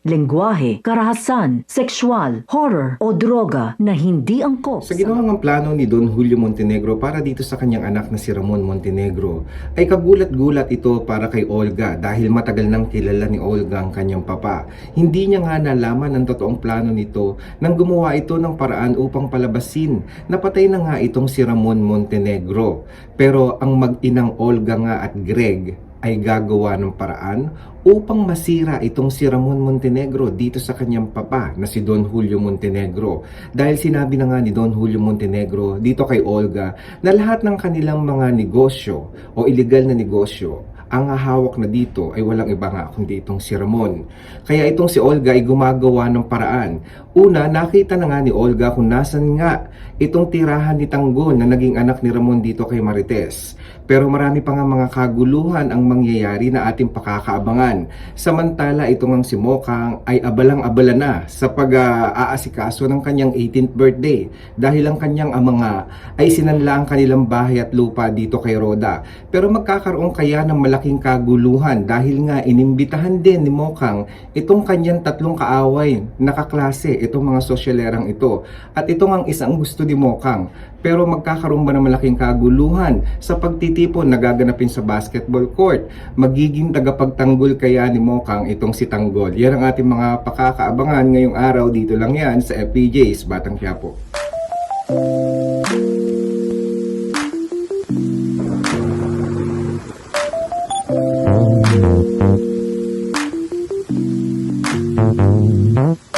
lengguwahe, karahasan, sexual, horror o droga na hindi angkop Sa ginawang plano ni Don Julio Montenegro para dito sa kanyang anak na si Ramon Montenegro, ay kagulat-gulat ito para kay Olga dahil matagal nang kilala ni Olga ang kanyang papa. Hindi niya nga nalaman ang totoong plano nito nang gumawa ito ng paraan upang palabasin na patay na nga itong si Ramon Montenegro. Pero ang mag-inang Olga nga at Greg ay gagawa ng paraan upang masira itong si Ramon Montenegro dito sa kanyang papa na si Don Julio Montenegro. Dahil sinabi na nga ni Don Julio Montenegro dito kay Olga na lahat ng kanilang mga negosyo o illegal na negosyo ang hawak na dito ay walang iba nga kundi itong si Ramon. Kaya itong si Olga ay gumagawa ng paraan. Una, nakita na nga ni Olga kung nasan nga itong tirahan ni Tanggol na naging anak ni Ramon dito kay Marites. Pero marami pa nga mga kaguluhan ang mangyayari na ating pakakaabangan. Samantala, itong ang si Mokang ay abalang-abala na sa pag-aasikaso ng kanyang 18th birthday dahil ang kanyang ama nga ay sinanla ang kanilang bahay at lupa dito kay Roda. Pero magkakaroon kaya ng malaking kaguluhan dahil nga inimbitahan din ni Mokang itong kanyang tatlong kaaway na kaklase, itong mga sosyalerang ito. At itong ang isang gusto ni Mokang. Pero magkakaroon ba ng malaking kaguluhan sa pagtitipon na gaganapin sa basketball court? Magiging tagapagtanggol kaya ni Mokang itong si Tanggol? Yan ang ating mga pakakaabangan ngayong araw dito lang yan sa FPJ's Batang Quiapo. Thank.